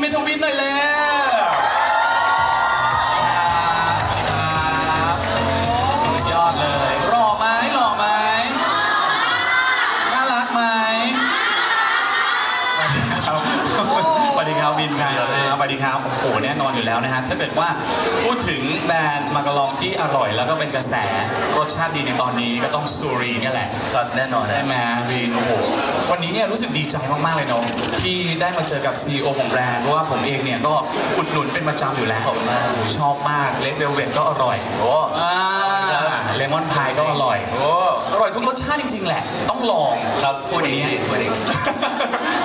เมทวินหน่อยแล้วครับสุดยอดเลย หล่อไหมหล่อไหมน่ารักไหมสวัสดีครับวินครับสวัสดีครับโอ้โหแน่นอนอยู่แล้วนะฮะถ้าเกิดว่า ถึงแบรนด์มากะลองที่อร่อย แล้วก็เป็นกระแสรสชาติดีในตอนนี้ก็ต้องซูรีเนี่ยแหละครับแน่นอนใช่ไหมวีนโอ้โหวันนี้เนี่ยรู้สึกดีใจมาก ๆ เลยเนาะที่ได้มาเจอกับ CEO ของแบรนด์เพราะว่าผมเองเนี่ยก็อุดหนุนเป็นประจำอยู่แล้วขอบคุณมากชอบมากเลดเวลเวทก็อร่อยโอ้อ่าเลมอนพายก็อร่อย โอ้อร่อยทุกรสชาติจริง ๆ แหละ ต้องลองครับพูดอีกวันนี้พูดอีก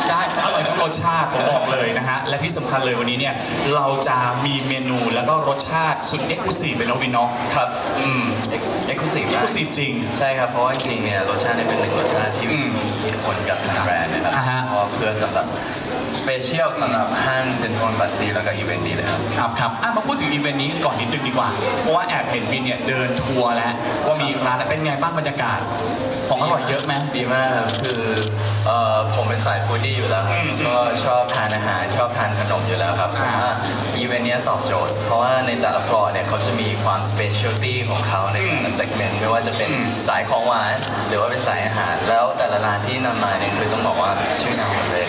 ได้อร่อยทุกรสชาติผมบอกเลยนะฮะและที่สำคัญเลยวันนี้เนี่ยเราจะมีเมนูแล้วก็รสชาติสุดเอ็กซ์คลูซีฟเป็นน้องวินเนาะครับอืมเอ็กซ์คลูซีฟเอ็กซ์คลูซีฟจริง ใช่ครับ เพราะว่าจริงๆเนี่ยรสชาติเนี่ยเป็นหนึ่งรสชาติที่อืมมีผลกับทางแบรนด์นะครับอ่าฮะ เพราะว่าเพื่อสำหรับสเปเชียลสำหรับห้างเซ็นทรัลบัสซีแล้วก็อีเวนต์นี้เลยครับ ครับครับอะมาพูดถึงอีเวนต์นี้ก่อนนิดนึงดีกว่า เพราะว่าแอบเห็นวินเนี่ยเดินทัวร์แล้วว่ามีร้านเป็นไงบ้างบรรยากาศ ของอร่อยเยอะไหม ดีมากครับคือเอ่อผมเป็นสายฟู้ดดี้อยู่แล้วครับอืมก็ชอบทานอาหารชอบทานขนมอยู่แล้วครับผมอ่า ว่าอีเวนต์เนี้ยตอบโจทย์ เพราะว่าในแต่ละฟลอร์เนี่ยเขาจะมีความสเปเชียลตี้ของเขาในแต่ละเซกเมนต์ไม่ว่าจะเป็นอืมสายของหวาน หรือว่าเป็นสายอาหาร แล้วแต่ละร้านที่นำมาเนี่ยคือต้องบอกว่าชื่อนำหมดเลย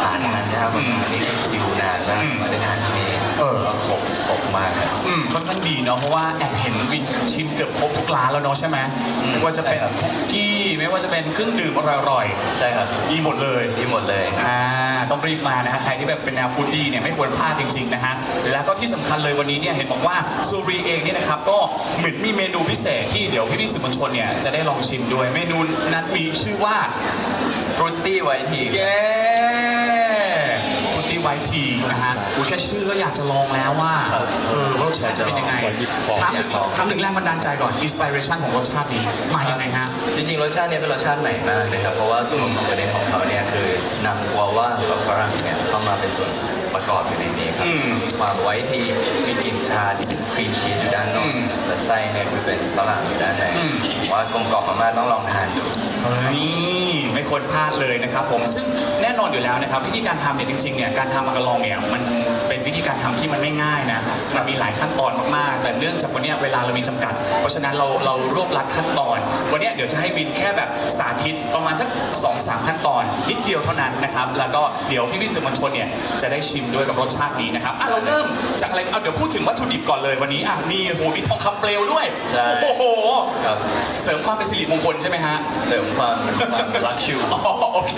หานานนะครับผมนี่คือคิวนานมากมาได้ทานที่นี่เออแล้วขบขบมากครับ อืมค่อนข้างดีเนาะเพราะว่าแอบเห็นวินชิมเกือบครบทุกร้านแล้วเนาะใช่ไหมอืม ไม่ว่าจะเป็นใช่ครับคุกกี้ ไม่ว่าจะเป็นเครื่องดื่มอร่อยใช่ครับๆมีหมดเลย ที่หมดเลยอ่า ต้องรีบมานะฮะใครที่แบบเป็นแนวฟู้ดดี้เนี่ยไม่ควรพลาดจริงๆนะฮะแล้วก็ที่สำคัญเลยวันนี้เนี่ยเห็นบอกว่าซูรีเองเนี่ยนะครับก็เหมือนมีเมนูพิเศษที่เดี๋ยวพี่ๆสื่อมวลชนเนี่ยจะได้ลองชิมด้วยเมนูนั้นมีชื่อว่า ฟรุตตี้ไวทีเย้ฟุตตี้ไวทีนะฮะอุ้ยแค่ชื่อก็อยากจะลองแล้วว่าครับเออว่ารสชาติจะเป็นยังไงขอหยิบของถามอถึยางกลองถามถึงแรงบันดาลใจก่อนอินสปิเรชันของรสชาตินี้มายังไงฮะ จริงๆรสชาติเนี้เป็นรสชาติใหม่มากเลยครับเพราะว่าตัวของประเด็นของเขาเนี่ยคือ นำกัวว่ากับฝรั่งเนี่ยเข้ามาเป็นส่วนประกอบอยู่ในนี้ครับอืม มีความไว้ทีมีกลิ่นชาที่เป็นครีมชีสอยู่ด้านนอกอืม และไส้เนี่ยคือเป็นฝรั่งอยู่ด้านในอืม ผมว่ากลมกล่อมมากๆต้องลองทานดูนี่ไม่ควรพลาดเลยนะครับผมซึ่งแน่นอนอยู่แล้วนะครับวิธีการทำเนี่ยจริงๆเนี่ยการทำมากะลองเนี่ยมันเป็นวิธีการทำที่มันไม่ง่ายนะมันมีหลายขั้นตอนมากๆ แต่เนื่องจากวันเนี้ยเวลาเรามีจำกัด เพราะฉะนั้นเราเรารวบรัดขั้นตอน วันเนี้ยเดี๋ยวจะให้วินแค่แบบสาธิตประมาณสัก2อสามขั้นตอนนิดเดียวเท่านั้นนะครับแล้วก็เดี๋ยวพี่พี่ๆสื่อมวลชนเนี่ยจะได้ชิมด้วยกับรสชาตินี้นะครับอะเราเริ่มจากอะไรเอาเดี๋ยวพูดถึงวัตถุดิบก่อนเลยวันนี้อะมีโอ้โหมีทองคำเปลวด้วย ใช่ โอ้โห ครับเสริมความเป็นสิริมงคลใช่ไหมฮะ เสริมความความรักชิว อ๋อโอเค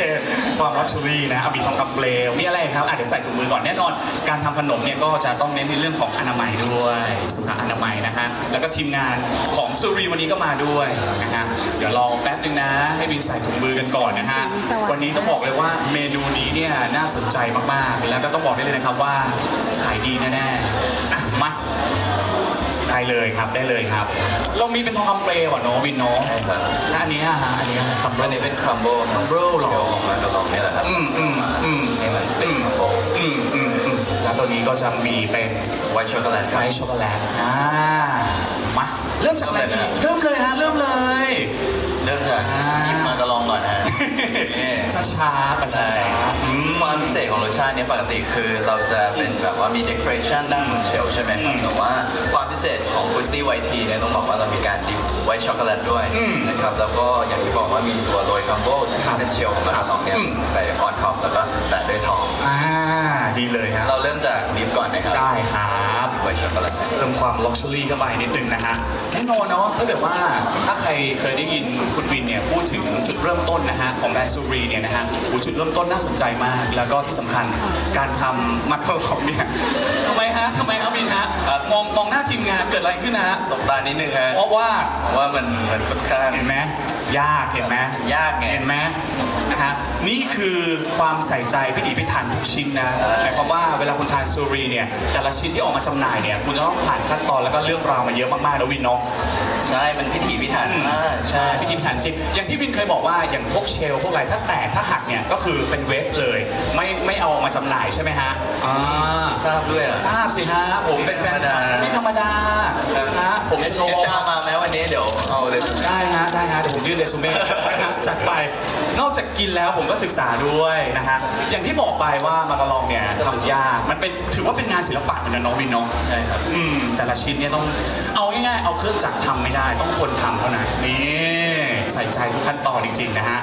ความลักชัวรี่นะเอามีทองคำเปลวนี่อะไรครับอะเดี๋ยวใส่ถุงมือก่อนแน่นอน การทำขนมเนี่ยก็จะต้องเน้นในเรื่องของอนามัยด้วย สุขอนามัยนะฮะแล้วก็ทีมงานของซูรีวันนี้ก็มาด้วยนะฮะเดี๋ยวลองแป๊บนึงนะ ให้วินใส่ถุงมือกันก่อนนะฮะสวัสดีวันนี้ต้องบอกเลยว่าเมนูนี้เนี่ยน่าสนใจมากๆ แล้วก็ต้องบอกได้เลยนะครับว่าขายดีแน่ๆอะมา ได้เลยครับได้เลยครับ เรามีเป็นทองคำเปลวอะเนาะวินเนาะใช่ครับและอันเนี้ยฮะอันเนี้ยครับอันนี้เป็นครัมโบครับ crumble เหรอเดี๋ยวของมากระลองนี่แหละครับอืมอืมอืมให้มันเป็นอืมครัมโบอืมอืมอืมแล้วตัวนี้ก็จะมีเป็นไวท์ช็อกโกแลตคไวรับ ท์ช็อกโกแลตอ่ามาเริ่มจากอะไรดีเริ่มเลยฮะเริ่มเลย เริ่มจากอ่าหยิบมากระลองก่อนนะฮะนี่ ช้าช้าๆกับช้าใช่ช้าๆอืมความพิเศษของรสชาติเนี้ปกติคือเราจะเป็นแบบว่ามี decoration ด้านบนเชลฟ์ใช่ไหมครับอืมแต่ว่าความพิเศษของฟุตตี้ไวทีเนี่ยต้องบอกว่าเรามีการดิฟไวท์ช็อกโกแลตด้วยอืมนะครับแล้วก็อย่างที่บอกว่ามีตัวโรยคัมโบที่ครับเป็นเชลฟ์ของมันลองเนี่ยอืม ไปออนท็อปแล้วก็แตะด้วยทองอ่าดีเลยฮะเราเริ่มจากดิฟก่อนนะครับ ได้ครับ ไวท์ช็อกโกแลตเพิ่มความล็อกชัวรี่เข้าไปนิดนึงนะฮะแน่นอนเนาะถ้าเกิดว่าถ้าใครเคยได้ยินคุณวินเนี่ยพูดถึงจุดเริ่มต้นนะฮะของแบรนด์ซูรีเนี่ยนะฮะโอ้จุดเริ่มต้นน่าสนใจมาก แล้วก็ที่สำคัญการทำมาเคิลของเนี่ยทำไมฮะทำไมครับวินฮะมองมองหน้าทีมงานเกิดอะไรขึ้นนะฮะตบตานิดนึงฮะเพราะว่าเพราะว่ามันมันค่อนข้างเห็นไหม ยากเห็นไหมยากไง เห็นไหมนะฮะนี่คือความใส่ใจพิถีพิถันทุกชิ้นนะใช่หมายความว่าเวลาคุณทานซูรีเนี่ยแต่ละชิ้นที่ออกมาจำหน่ายเนี่ยคุณจะต้องผ่านขั้นตอนแล้วก็เรื่องราวมาเยอะมากๆนะวินเนาะ ใช่ มันพิถีพิถันมากใช่พิถีพิถันจริงอย่างที่วินเคยบอกว่าอย่างพวกเชลพวกอะไรถ้าแตกถ้าหักเนี่ยก็คือเป็นเวสเลย ไม่ไม่เอามาจำหน่ายใช่ไหมฮะอ่าทราบด้วยเหรอ ทราบสิฮะผมเป็นแฟนคลับไม่ธรรมดานะฮะผมเอสชโนว์เอชอาร์มาไหมวันนี้เดี๋ยวเอาเลย ได้ฮะได้ฮะเดี๋ยวผมยื่นเรซูเม่ นะฮะจัดไป นอกจากกินแล้วผมก็ศึกษาด้วยนะฮะอย่างที่บอกไปว่ามาการองเนี่ยทำยากมันเป็นถือว่าเป็นงานศิลปะเหมือนกันเน้องวินเน้องใช่ครับ อืมแต่ละชิ้นเนี่ยต้องเอาง่ายๆเอาเครื่องจักรทำไม่ได้ ต้องคนทำเท่านั้นนี่ใส่ใจทุกขั้นตอนจริงๆนะฮะ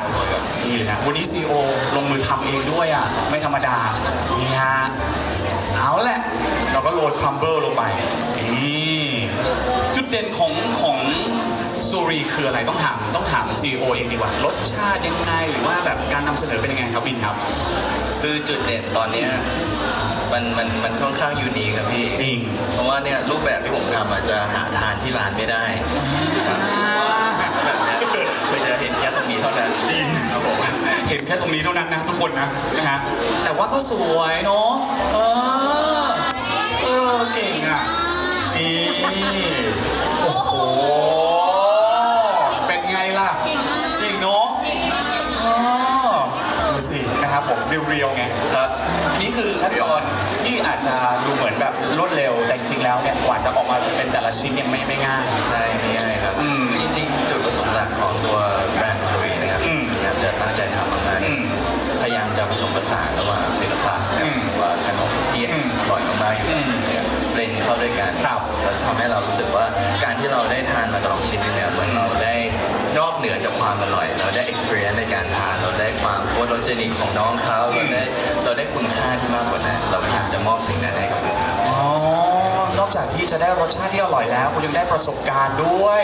นี่เลยนะวันนี้ซีโอลงมือทำเองด้วยอะไม่ธรรมดานี่ฮะเอาแหละ เราก็โรยครัมเบิลลงไปนี่จุดเด่นของของ ซูรีคืออะไรต้องถามต้องถามซีโอเองดีกว่ารสชาติยังไงหรือว่าแบบการนำเสนอเป็นยังไงครับบินครับ คือจุดเด่นตอนเนี้ยมันมันมันค่อนข้างยูนิคครับพี่จริง เพราะว่าเนี่ยรูปแบบที่ผมทำอาจจะหาทานที่ร้านไม่ได้ครับแบบเนี้ยเคยจะเห็นแค่ตรงนี้เท่านั้นจริงครับผมเห็นแค่ตรงนี้เท่านั้นนะทุกคนนะนะฮะแต่ว่าก็สวยเนาะเออเออเก่งอะนี่โอ้โหเป็นไงล่ะเก่งเนาะเออดูสินะครับผม เรียวๆไงครับ นี่คือขั้นตอนที่อาจจะดูเหมือนแบบรวดเร็วแต่จริงๆแล้วเนี่ยกว่าจะออกมาเป็นแต่ละชิ้นเนี่ยไม่ไม่ง่าย ใช่ไม่ง่ายครับอืม จริงๆจุดประสงค์หลักของตัวแบรนด์สวีนะครับอืมพยายามจะตั้งใจทำมากอืมๆพยายามจะผสมผสานระหว่างศิลปะอืมว่าขนมที่อืมอร่อยมากๆอยู่อืมเนี่ยเบลนเข้าด้วยกันครับ แล้วทำให้เรารู้สึกว่าการที่เราได้ทานมาตลอดชิ้นนึงเนี่ยเหมือนเราได้ นอกเหนือจากความอร่อย เราได้ experience ในการทานเราได้ความโฟโตเจนิกของน้องเขาเราได้เราได้คุณค่าที่มากกว่านั้นเราอยากจะมอบสิ่งนั้นให้กับ จากที่จะได้รสชาติที่อร่อยแล้ว คุณยังได้ประสบการณ์ด้วย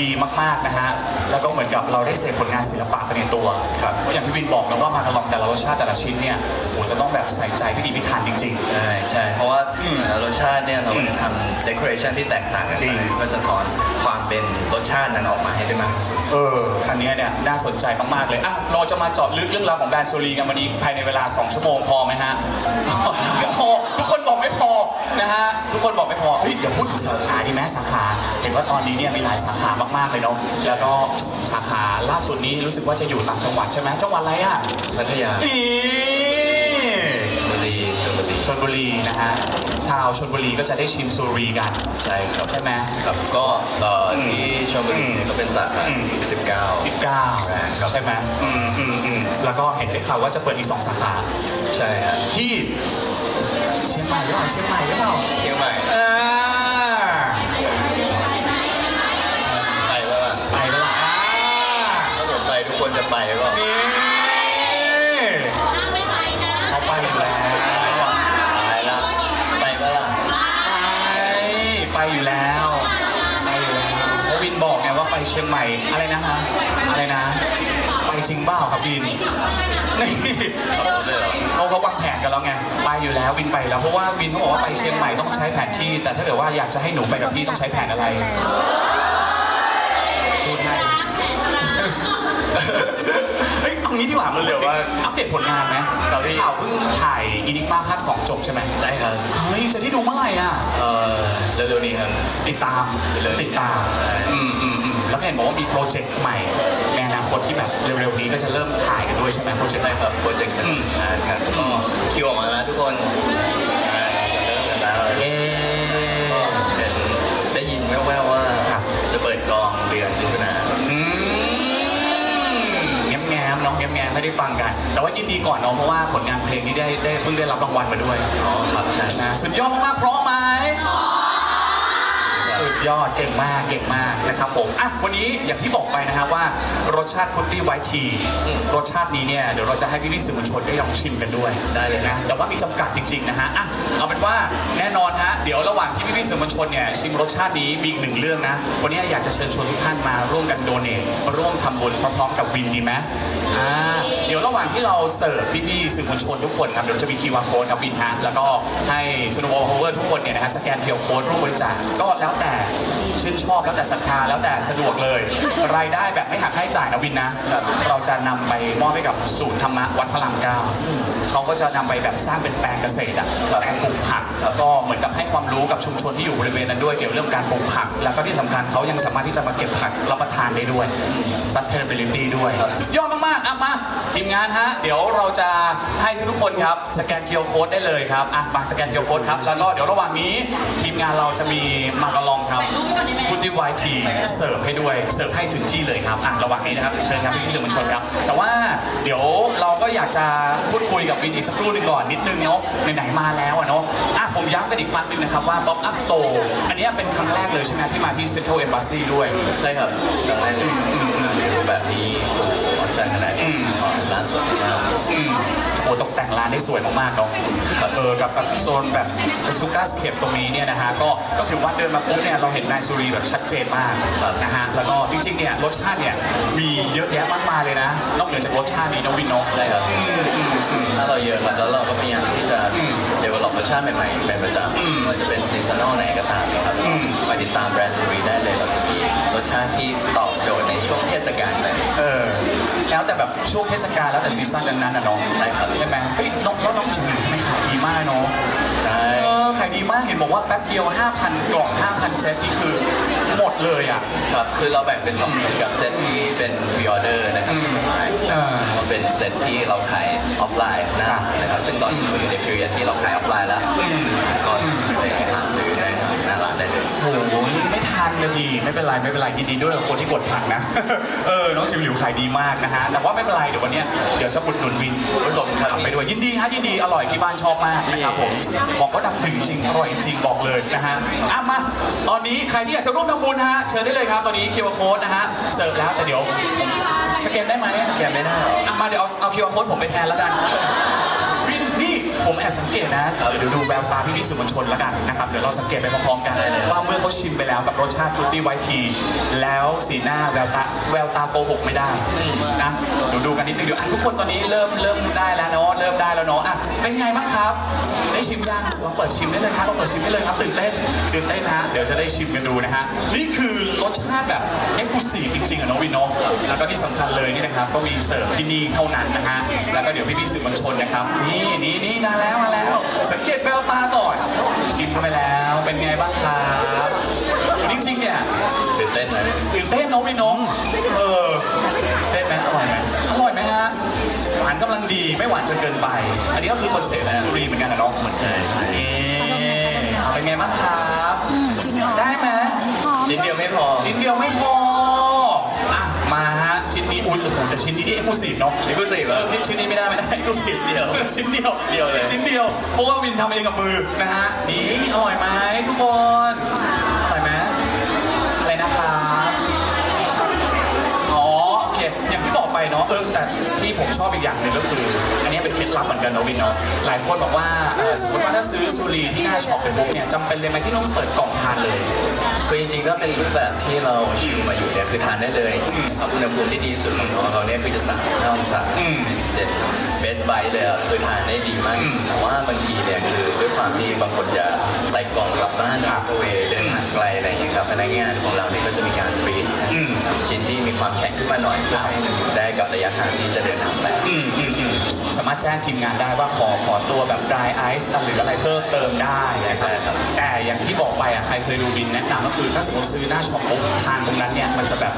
ดีมากๆนะฮะแล้วก็เหมือนกับเราได้เสพผลงานศิลปะไปในตัวครับเพราะอย่างที่วินบอกนะว่ามาตลอดแต่ละรสชาติแต่ละชิ้นเนี่ยโหจะต้องแบบใส่ใจพิถีพิถันจริงใช่ใช่เพราะว่าอืมแต่ละรสชาติเนี่ยเราอืมจะทำ decoration ที่แตกต่างกันจริงไปเพื่อสะท้อนความเป็นรสชาตินั้นออกมาให้ได้มากที่สุดๆเอออันเนี้ยเนี่ยน่าสนใจมากๆเลยอะเราจะมาเจาะลึกเรื่องราวของแบรนด์โซลีกันวันนี้ภายในเวลา 2 ชั่วโมงพอไหมฮะ พอ นะฮะทุกคนบอกไม่พอเฮ้ยเดี๋ยวพูดถึงสาขาดีไหมสาขา เห็นว่าตอนนี้เนี่ยมีหลายสาขามากๆเลยเนาะแล้วก็สาขาล่าสุดนี้รู้สึกว่าจะอยู่ต่างจังหวัดใช่ไหมจังหวัดอะไรอะพัทยานี่บุรีชลบุรีชลบุรีนะฮะชาวชลบุรีก็จะได้ชิมซูรีกัน ใช่ครับใช่ไหม ครับก็เอ่ออมที่ชลบุรีเนี่ยก็เป็นสาขาอืมที่19 19ครับใช่ไหมอืมอืมอืมแล้วก็เห็นได้ข่าวว่าจะเปิดอีก2สาขา ใช่ครับที่ เชียงใหม่หรือเปล่าเชียงใหม่หรือเปล่าเชียงใหม่อ่าไปแล้วล่ะไปแล้วล่ะอ่าถ้าผมไปทุกคนจะไปก็นี่เขาไปอยู่แล้วไปแล้วไปแล้วล่ะไปไปอยู่แล้วไปอยู่แล้วเพราะวินบอกไงว่าไปเชียงใหม่อ จริงเปล่าครับวินนี่เอาเลยเหรอเขาเขาวางแผนกันแล้วไงไปอยู่แล้ววินไปแล้วเพราะว่าวินเขาบอกว่าไปเชียงใหม่ต้องใช้แผนที่ แต่ถ้าเกิดว่าอยากจะให้หนูไปกับพี่ต้องใช้แผนอะไรพูดให้เฮ้ยเอางี้ดีกว่ามันเดี๋ยวว่าอัปเดตผลงานไหมเราได้ข่าวเพิ่งถ่ายอินิกมาภาคสองจบใช่ไหมได้ครับเฮ้ยจะได้ดูเมื่อไหร่อะเอ่อเร็วๆนี้ครับติดตามเร็วๆติดตามใช่อืมอืมอืม แล้วเห็นบอกว่ามีโปรเจกต์ใหม่ในอนาคตที่แบบเร็วๆนี้ก็จะเริ่มถ่ายกันด้วยใช่ไหมโปรเจกต์ได้ครับโปรเจกต์สนุกนะครับก็คิวออกมาแล้วทุกคนอ่าจะเริ่มกันแล้วเย้ก็เห็นได้ยินแว่วๆว่าครับจะเปิดกองเดือนมิถุนาอืมแง้มแง้มๆน้องแง้มแง้มๆไม่ได้ฟังกัน แต่ว่ายินดีก่อนเน้องเพราะว่าผลงานเพลงนี้ได้ได้เพิ่งได้รับรางวัลมาด้วย อ๋อครับใช่ นะสุดยอดมากๆเพราะไหม สุดยอดเก่งมากเก่งมากนะครับผมอะวันนี้อย่างที่บอกไปนะฮะว่ารสชาติฟุตตี้ไวท์ทีรสชาตินี้เนี่ยเดี๋ยวเราจะให้พี่พี่ๆสื่อมวลชนได้ลองชิมกันด้วยได้เลยนะนะแต่ว่ามีจำกัดจริงๆนะฮะอะเอาเป็นว่าแน่นอนฮะเดี๋ยวระหว่างที่พี่พี่ๆสื่อมวลชนเนี่ยชิมรสชาตินี้มีอีกหนึ่งเรื่องนะวันนี้อยากจะเชิญชวนทุกท่านมาร่วมกันโดเนทมาร่วมทำบุญพร้อมๆกับวินดีไหมอ่า เดี๋ยวระหว่างที่เราเสิร์ฟพี่ๆสื่อมวลชนทุกคนครับเดี๋ยวจะมีคิวอาร์โค้ดครับบินฮะแล้วก็ให้ซูโนโวโฮเวอร์ทุกคนเนี่ยนะฮะสแกนเทียโค้ดร่วมบริจาคก็แล้วแต่ ชื่นชอบแล้วแต่ศรัทธาแล้วแต่สะดวกเลย รายได้แบบไม่หักค่าใช้จ่ายนะวินนะ เราจะนำไปมอบให้กับศูนย์ธรรมะวัดพระรามเก้าเขาก็จะนำไปแบบสร้างเป็นแปลงเกษตรอะแปลงปลูกผักแล้วก็เหมือนกับให้ความรู้กับชุมชนที่อยู่บริเวณนั้นด้วยเกี่ยวกับเรื่องการปลูกผัก แล้วก็ที่สำคัญเขายังสามารถที่จะมาเก็บผักรับประทานได้ด้วย sustainability ด้วย สุดยอดมากๆอะมาทีมงานฮะ เดี๋ยวเราจะให้ทุกๆคนครับ สแกนเคียวโค้ดได้เลยครับอะมาสแกนเคียวโค้ดครับ แล้วก็เดี๋ยวระหว่างนี้ ทีมงานเราจะมีมาการอง ครับฟุตตี้ไวทีเสิร์ฟให้ด้วยเสิร์ฟให้ถึงที่เลยครับอะระหว่างนี้นะครับเชิญครับพี่ๆสื่อมวลชนครับ แต่ว่าเดี๋ยวเราก็อยากจะพูดคุยกับวินอีกสักครู่หนึงก่อนนิดนึงเนาะไหนๆมาแล้วอะเนาะอะผมย้ำกันอีกครั้งหนึ่งนะครับว่า Pop Up Store อันเนี้ยเป็นครั้งแรกเลยใช่ไหมที่มาที่ Central Embassy ด้วย ใช่ครับตอนแรกรูปแบบนี้โอ้โหออนไซน์ขนาดอืนี้มร้านสวยมากอืมโอ้ตกแต่งร้านได้สวยมากๆเนาะเออกับแบบโซนแบบซูกัสเคปตรงนี้เนี่ยนะฮะก็ก็ถือว่าเดินมาปุ๊บเนี่ยเราเห็นนายสุรีแบบชัดเจนมากนะฮะแล้วก็จริงๆเนี่ยรสชาติเนี่ยมีเยอะแยะมากมายเลยนะนอกเหนือจากรสชาตินี้น้องวินเนาะใช่ครับอืมอืมอืมถ้าเราเยอะครับแล้วเราก็พยายามที่จะอืมเดเวลลอปรสชาติใหม่ๆเป็นประจอืมำว่าจะเป็นซีซันอลไหนก็ตามนะครับอืมมาติดตามแบรนด์ซูรีได้เลยเราจะมีร สชาติที่ตอบโจทย์ในช่วงเทศกาลเลย เออ แล้วแต่แบบช่วงเทศกาลแล้วแต่ซีซั่นนั้นๆนะเนาะใช่ครับ ใช่ไหมเฮ้ยน้องแล้วน้องจิ๋วทำไม่ขายดีมากเนาะใช่ เออขายดีมากเห็นบอกว่าแป๊บเดียว 5,000 กล่อง 5,000 เซตนี่คือหมดเลยอะ ครับ คือเราแบ่งเป็นสองเซตกับเซตที่เป็นพรีออเดอร์นะครับอืมใช่เออมันเป็นเซตที่เราขายออฟไลน์หน้าร้านนะครับ ซึ่งตอนนี้เราอยู่ในพีเรียดที่เราขายออฟไลน์แล้วอืม ก็ไปหาซื้อได้หน้าร้านได้เลย โอ้โหไม่ทันเลยดีไม่เป็นไรไม่เป็นไรยินดีด้วยกับคนที่กดทันนะ เออน้องจิวหลิวขายดีมากนะฮะแต่ว่าไม่เป็นไรเดี๋ยววันเนี้ยเดี๋ยวจะอุดหนุนวินอุดหนุนทำไปด้วยยินดีฮะยินดีอร่อยที่บ้านชอบมากนะครับผมของก็ดังถึงจริงอร่อยจริงบอกเลยนะฮะอะมาตอนนี้ใครที่อยากจะร่วมทำบุญนะฮะเชิญได้เลยครับตอนนี้คิวอาร์โค้ดนะฮะเสิร์ฟแล้วแต่เดี๋ยวผมสแกนได้ไหมแกไม่ได้หรออะมาเดี๋ยวเอาเอาคิวอาร์โค้ดผมไปแทนแล้วกันวินนี่ ผมแอบสังเกตนะเดี๋ยวดูแววตาพี่พี่ๆสื่อมวลชนแล้วกันนะครับเดี๋ยวเราสังเกตไปพร้อมๆกันว่าเมื่อเขาชิมไปแล้วกับรสชาติฟรุตตี้ไวท์ทีแล้วสีหน้าแววตาแววตาโกหกไม่ได้นะเดี๋ยวดูกันนิดนึงเดี๋ยวอะทุกคนตอนนี้เริ่มเริ่มได้แล้วเนาะเริ่มได้แล้วเนาะอะเป็นไงบ้างครับ ได้ชิมยังลองเปิดชิมได้เลยครับลองเปิดชิมได้เลยครับตื่นเต้นตื่นเต้นนะฮะเดี๋ยวจะได้ชิมกันดูนะฮะนี่คือรสชาติแบบเอ็กซ์คลูซีฟจริงๆอะน้องวินเนาะแล้วก็ที่สำคัญเลยนี่นะครับก็มีเสิร์ฟที่นี่เท่านั้นนะฮะแล้วก็เดี๋ยวพี่ๆสื่อมวลชนนะครับนี่นี่นี่มาแล้วมาแล้ว สังเกตแววตาก่อน ชิมเข้าไปแล้วเป็นไงบ้างครับจริงๆเนี่ยตื่นเต้นไหมตื่นเต้นน้องพี่น้องเออเต้นไหมอร่อยไหมอร่อยไหมฮะหวานกำลังดีไม่หวานจนเกินไป อันนี้ก็คือคอนเซ็ปต์ของสุรีเหมือนกันนะน้องเหมือนกันเป็นไงบ้างครับอืมกลินหอมได้ไหมหอมชิ้นเดียวไม่พอชิ้นเดียวไม่พออะมาฮะชิ้นนี้อุ้ย โอ้โหแต่ชิ้นนี้นี่เอ็กซ์คลูซีฟเนาะ Exclusive เออนี่ชิ้นนี้ไม่ได้ไม่ได้เอ็กซ์คลูซีฟเดียว ชิ้นเดียวเดียวเลย ชิ้นเดียว เพราะว่าวินทำเองกับมือนะฮะ นี่อร่อยไหมทุกคน อร่อยไหมอะไรนะครับ อ๋อโอเคอย่างที่บอกไปเนาะเออแต่ที่ผมช อบอีกอย่างหนึ่งก็คือ อันนี้เป็นเคล็ดลับเหมือนกันเนาะวินเนาะหลายคนบอกว่าเออสมมติว่าถ้าซื้อซูรีที่หน้าช็อปไปปุ๊บเนี่ยจำเป็นเลยไหมที่ต้องเปิดกล่องทานเลย คือจริงๆถ้าเป็นรูปแบบที่เราชิมมาอยู่เนี่ยคือทานได้เลยอืมอุณหภูมิที่ดีที่สุดของน้องเขาเนี่ยคือจะสั่งห้าองศาอืม เจ็ด เบสไบเลยอะคือทานได้ดีมากอืมแต่ว่าบางทีเนี่ยคือด้วยความที่บางคนจะใส่กล่องกลับบ้านครัจาบกเวเดินทางไกลอะไรอย่างเงี้ยครับพนักงานของเราเนี่ยก็จะมีการฟรีซอืมชิ้นที่มีความแข็งขึ้นมาหน่อยเพื่อให้มันอยู่ได้กับระยะทางที่จะเดินทางไปอืมอืมอืมสามารถแจ้งทีมงานได้ว่าขอขอตัวแบบ dry ice หรืออะไรเพิ่มเติมได้นะครับได้ครับแต่อย่างที่บอกไปอะใครเคยดูบินแนะนำก็คือถ้าสมมติซื้อหน้าช็อปปุ๊บทานตรงนั้นเนี่ยมันจะแบบ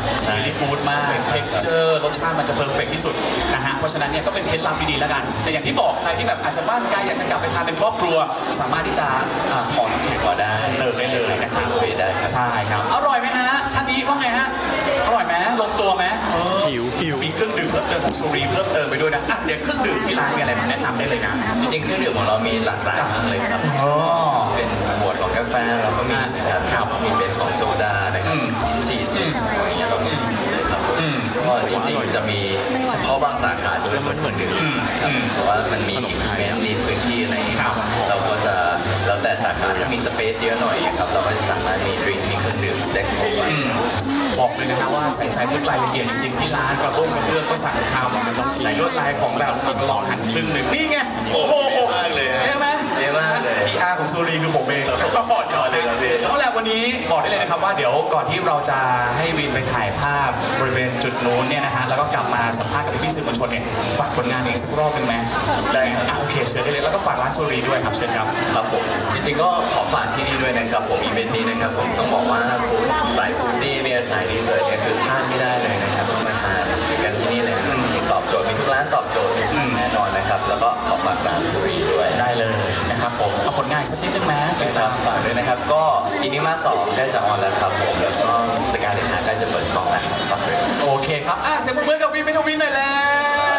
รีบูดมากเท็กเจอร์รสชาติมันจะเพอร์เฟกที่สุดนะฮะเพราะฉะนั้นเนี่ยก็เป็นเคล็ดลับดีๆแล้วกัน แต่อย่างที่บอกใครที่แบบอาจจะบ้านไกลอยากจะกลับไปทานเป็นครอบครัว สามารถที่จะอ่าขอน้ำแข็งขอได้เติมได้เลยนะครับโอเคได้ครับ ใช่ครับอร่อยไหมฮะท่านนี้ว่าไงฮะอร่อยไหมลงตัวไหมเออ หิวหิว มีเครื่องดื่มเพิ่มเติมของซูรีเพิ่มเติมไปด้วยนะอะเดี๋ยวเครื่องดื่มที่ร้านมีอะไรมาแนะนำได้เลยนะ จริงๆเครื่องดื่มของเรามีหลากหลายมากเลยครับ อ๋อ เป็นหมวดของกาแฟเราก็มีนะครับครับมีเป็นของโซดานะครับอืมชีสอะไรอย่างเงี้ยเราก็มี จริงๆจะมีเฉพาะบางสาขาด้วยเหมือนเหมือนดื่มอืมครับอืมเพราะว่ามันมีแมนนีพื้นที่อะไรอย่างเงี้ยครับเราก็จะแล้วแต่สาขาถ้ามีสเปซเยอะหน่อยครับเราก็จะสามารถมีดริงมีเครื่องดื่มได้ครบอืมบอกเลยนะครับว่าใส่ใจทุกรายละเอียดจริงๆที่ร้านกระต้มกระเบื้องก็สั่งทำในลวดลายของแบบอีกหลอกหันครึ่งหนึ่งนี่ไงโอ้โห ของซูรีคือผมเองเหรอก่อนก่อเลยครับพี่แล้วแหละวันนี้บอกได้เลยนะครับว่าเดี๋ยวก่อนที่เราจะให้วินไปถ่ายภาพบริเวณจุดนู้นเนี่ยนะฮะแล้วก็กลับมาสัมภาษณ์กับพี่สื่อมวลชนเนี่ยฝากผลงานเองสักรอบหนึ่งไหมได้คอ่โอเคเชิญได้เลยแล้วก็ฝากร้านซูรีด้วยครับเชิญครับครับผมจริงๆก็ขอฝากที่นี่ด้วยนะครับผมอีเวนต์นี้นะครับผมต้องบอกว่าสายคูดดี้เนี่ยสายดีเซอร์เนี่ยคือพลาดไม่ได้เลยนะครับต้องมาทานกันที่นี่เลยตอบโจทย์มีทุกร้านตอบโจทย์แน่นอนนะครับ แล้วก็ขอฝากร้านซูรีด้วยได้เลย ตอบโจงานสักนิดนึงไหมนะครับฝากด้วยนะครับ ก็อินิมาสองใกล้จะออนแล้วครับผมแล้วก็สการเลนฮาใกล้จะเปิดกล้องแล้วฝากด้วยโอเคครับอะเสียงปรบมือกับวินเมทวินหน่อยแล้ว